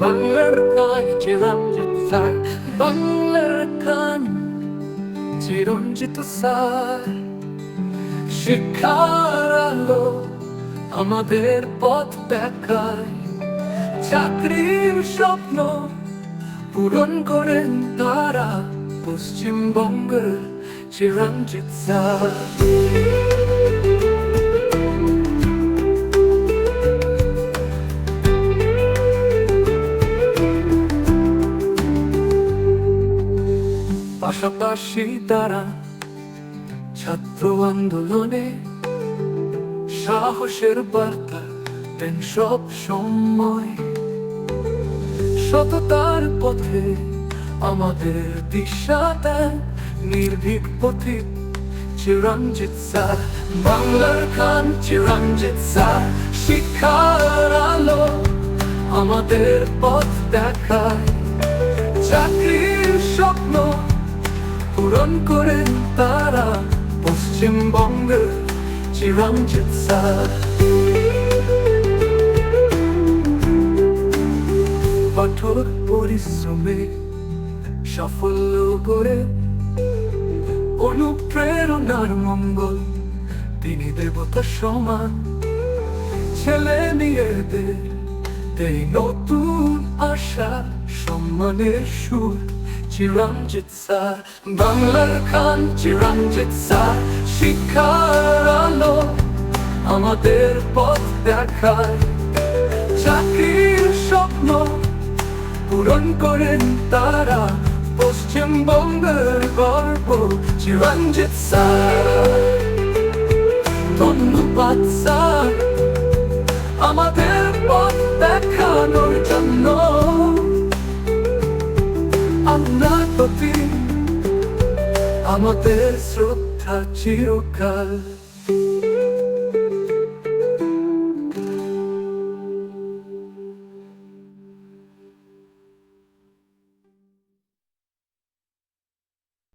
বাংলার কাজ চিরঞ্জিত স্যার বাংলার কান চিরঞ্জিত স্যার শিক্ষার আমাদের পথ দেখায় চাকরির স্বপ্ন পূরণ করেন তারা পশ্চিমবঙ্গের চিরঞ্জিত স্যার পাশাপাশি তারা ছাত্র আন্দোলনে সাহসের বার্তা দেন সব সময়। সততার পথে আমাদের দিশা দেন নির্ভীক পথে চিরঞ্জিত স্যার। বাংলার খান চিরঞ্জিত স্যার। শিক্ষার আলো আমাদের পথ দেখায়। স্বপ্ন পূরণ করেন তারা পশ্চিমবঙ্গের চিরঞ্জিত স্যার। কঠোর পরিশ্রমে সাফল্য করে অনুপ্রেরণার মঙ্গল তিনি দেবতা সমান। ছেলে এই নতুন আশা, সম্মানের সুর। চিরঞ্জিত স্যার, বাংলার খান চিরঞ্জিত স্যার, শিক্ষার আলো আমাদের পথ দেখায়। চাকরির স্বপ্ন পূরণ করেন তারা, পশ্চিমবঙ্গের গর্ব চিরঞ্জিত স্যার। ধন্যবাদ স্যার, আমাদের পথ দেখানোর জন্য। আমরা প্রতি আমাদের শ্রদ্ধা চিরকাল।